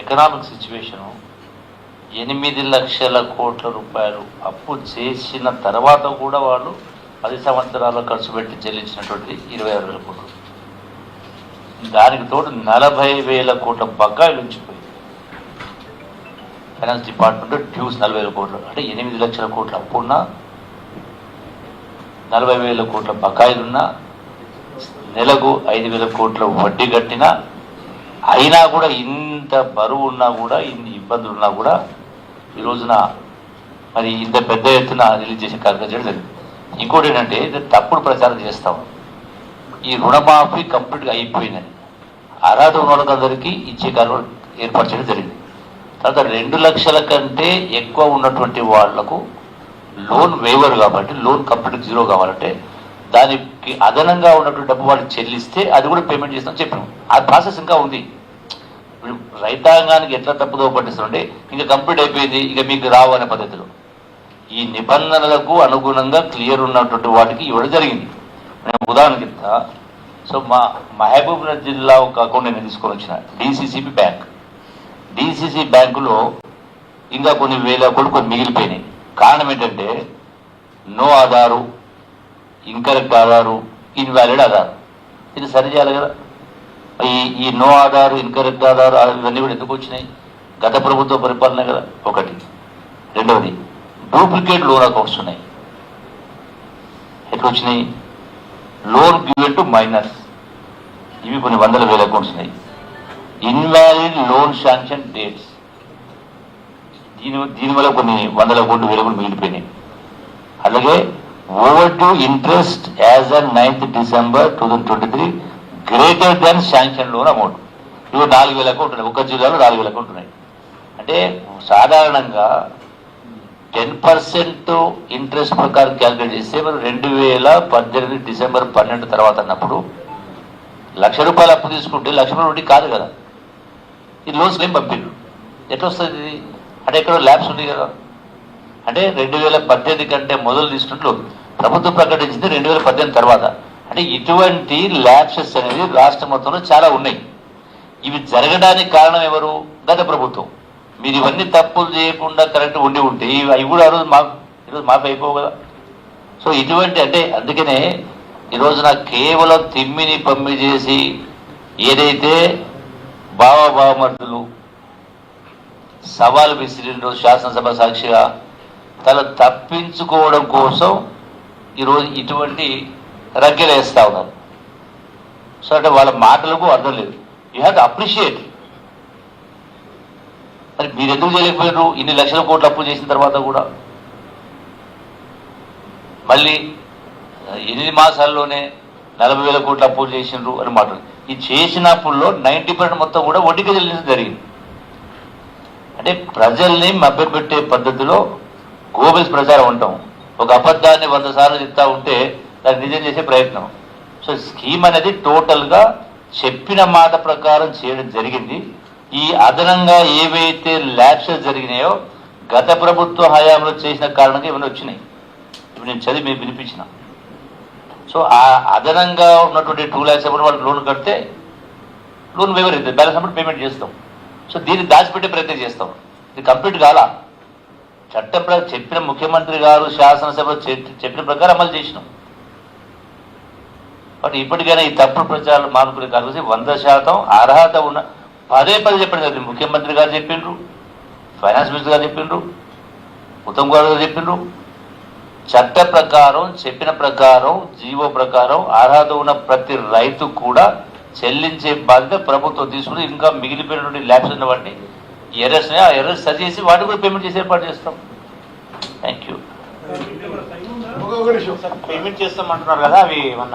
Economic situation ఎనిమిది లక్షల కోట్ల రూపాయలు అప్పు చేసిన తర్వాత కూడా వాళ్ళు పది సంవత్సరాల ఖర్చు పెట్టి చెల్లించినటువంటి ఇరవై ఆరు వేల కోట్లు. దానికి తోడు నలభై వేల కోట్ల బకాయిలు ఉంచిపోయింది. ఫైనాన్స్ డిపార్ట్మెంట్ డ్యూస్ నలభై వేల కోట్లు. అంటే ఎనిమిది లక్షల కోట్ల అప్పు ఉన్నా నలభై వేల కోట్ల బకాయిలున్నా నెలకు ఐదు వేల కోట్ల వడ్డీ కట్టినా అయినా కూడా ఇంత బరువు ఉన్నా కూడా ఇన్ని ఇబ్బందులు ఉన్నా కూడా ఈ రోజున మరి ఇంత పెద్ద ఎత్తున రిలీజ్ చేసే కార్యక్రమం చేయడం జరిగింది. ఇంకోటి ఏంటంటే ఇది తప్పుడు ప్రచారం చేస్తాం. ఈ రుణమాఫీ కంప్లీట్గా అయిపోయిందని. అర్హత ఉన్న వాళ్ళకందరికీ ఇచ్చే కార్యక్రమం ఏర్పరచడం జరిగింది. తర్వాత రెండు లక్షల కంటే ఎక్కువ ఉన్నటువంటి వాళ్ళకు లోన్ వేవర్ కాబట్టి లోన్ కంప్లీట్ జీరో కావాలంటే దానికి అదనంగా ఉన్నటువంటి డబ్బు వాళ్ళు చెల్లిస్తే అది కూడా పేమెంట్ చేస్తామని చెప్పాము. ఆ ప్రాసెస్ ఇంకా ఉంది. ఇప్పుడు రైతాంగానికి ఎట్లా తప్పుదో పట్టిస్తుంటే ఇంకా కంప్లీట్ అయిపోయింది ఇక మీకు రావు అనే పద్ధతిలో. ఈ నిబంధనలకు అనుగుణంగా క్లియర్ ఉన్నటువంటి వాటికి ఇవ్వడం జరిగింది. నేను ఉదాహరణ చెప్తా. సో మా మహబూబ్నగర్ జిల్లా ఒక అకౌంట్ నేను తీసుకొని వచ్చిన డిసిసిబి బ్యాంక్ డిసిసి బ్యాంకులో ఇంకా కొన్ని వేల కొడుకు కొన్ని మిగిలిపోయినాయి. కారణం ఏంటంటే no Aadhaar incorrect Aadhaar invalid Aadhaar. ఇది సరి చేయాలి కదా. ఈ ఈ నో ఆధార్ ఇన్కరెక్ట్ ఆధార్ ఇవన్నీ కూడా ఎందుకు వచ్చినాయి? గత ప్రభుత్వ పరిపాలన కదా. ఒకటి. రెండవది డూప్లికేట్ లోన్ అకౌంట్స్ ఉన్నాయి. ఎట్లా వచ్చినాయి? లోన్ గివెన్ టు మైనర్స్ ఇవి కొన్ని వందల వేల అకౌంట్స్ ఉన్నాయి. Invalid loan sanction dates. దీని దీనివల్ల కొన్ని వందల కోట్లు వేల కూడా మిగిలిపోయినాయి. అలాగే overdue interest as on ninth December two thousand twenty three greater than sanction loan amount ఇవి నాలుగు వేల అకౌంట్ ఉన్నాయి ఒక జిల్లాలో నాలుగు వేల అకౌంట్ ఉన్నాయి అంటే సాధారణంగా టెన్ పర్సెంట్ ఇంట్రెస్ట్ ప్రకారం క్యాలిక్యులేట్ చేస్తే మరి రెండు వేల పద్దెనిమిది డిసెంబర్ పన్నెండు తర్వాత అన్నప్పుడు లక్ష రూపాయలు అప్పు తీసుకుంటే లక్ష రూపాయలు వడ్డీ కాదు కదా. ఈ లోన్స్ ఏం పంపిండు ఎట్లా వస్తుంది? ఇది అంటే ఎక్కడో ల్యాబ్స్ ఉంది కదా. అంటే రెండు వేల పద్దెనిమిది కంటే మొదలు తీసుకుంటూ ప్రభుత్వం ప్రకటించింది రెండు వేల పద్దెనిమిది తర్వాత. అంటే ఇటువంటి ల్యాబ్సెస్ అనేవి రాష్ట్ర మొత్తంలో చాలా ఉన్నాయి. ఇవి జరగడానికి కారణం ఎవరు? గత ప్రభుత్వం. మీరు ఇవన్నీ తప్పులు చేయకుండా కరెక్ట్ ఉండి ఉంటే ఇవి అవి కూడా ఆ రోజు మాకు ఈరోజు మాఫీ అయిపోవు కదా. సో ఇటువంటి అంటే అందుకనే ఈరోజు నాకు కేవలం తిమ్మిని పమ్మి చేసి ఏదైతే బావ బావమర్దులు సవాలు విసిరిండ్రు శాసనసభ సాక్షిగా తల తప్పించుకోవడం కోసం ఈరోజు ఇటువంటి రగ్గెలు ఉన్నారు. సో అంటే వాళ్ళ మాటలకు అర్థం లేదు. యూ హ్యావ్ టు అప్రిషియేట్ మరి మీరు ఎందుకు చేయలేకపోయారు ఇన్ని లక్షల కోట్లు అప్పు చేసిన తర్వాత కూడా. మళ్ళీ ఎనిమిది మాసాల్లోనే నలభై వేల కోట్లు అప్పులు చేసిండ్రు అని మాట ఈ చేసిన అప్పుల్లో నైంటీ పర్సెంట్ మొత్తం కూడా వడ్డీకి చెల్లించడం జరిగింది. అంటే ప్రజల్ని మభ్యపెట్టే పద్ధతిలో గోబెల్స్ ప్రచారం ఉంటాం ఒక అబద్ధాన్ని వంద సార్లు చెప్తా ఉంటే దాన్ని నిజం చేసే ప్రయత్నం. సో స్కీమ్ అనేది టోటల్గా చెప్పిన మాట ప్రకారం చేయడం జరిగింది. ఈ అదనంగా ఏవైతే ల్యాబ్సెస్ జరిగినాయో గత ప్రభుత్వ హయాంలో చేసిన కారణంగా ఇవన్నీ వచ్చినాయి. ఇవి నేను చదివి మేము వినిపించిన. సో ఆ అదనంగా ఉన్నటువంటి టూ ల్యాక్స్ అమౌంట్ వాళ్ళు లోన్ కడితే లోన్ వివరిస్తుంది బ్యాలెన్స్ అమౌంట్ పేమెంట్ చేస్తాం. సో దీన్ని దాచిపెట్టే ప్రయత్నం చేస్తాం. ఇది కంప్లీట్ కాలా? చట్ట చెప్పిన ముఖ్యమంత్రి గారు శాసనసభ చెప్పిన ప్రకారం అమలు చేసినాం. బట్ ఇప్పటికైనా ఈ తప్పుడు ప్రచారాలు మానుకునే కలిసి వంద శాతం అర్హత ఉన్న పదే పదే చెప్పండి కదా ముఖ్యమంత్రి గారు చెప్పిండ్రు ఫైనాన్స్ మినిస్టర్ గారు చెప్పిండ్రు ఉత్తమ్ కుమార్ గారు చెప్పిండ్రు. చట్ట ప్రకారం చెప్పిన ప్రకారం జీవో ప్రకారం అర్హత ఉన్న ప్రతి రైతు కూడా చెల్లించే బాధ్యత ప్రభుత్వం తీసుకుని ఇంకా మిగిలిపోయినటువంటి ల్యాబ్స్ ఉన్నవాడిని ఎర్రర్స్ ఆ ఎర్రర్స్ సరి చేసి వాటికి కూడా పేమెంట్ చేసి ఏర్పాటు చేస్తాం. థ్యాంక్ యూ ఒక ఒక నిమిషం. పేమెంట్ చేస్తామంటున్నారు కదా అవి మన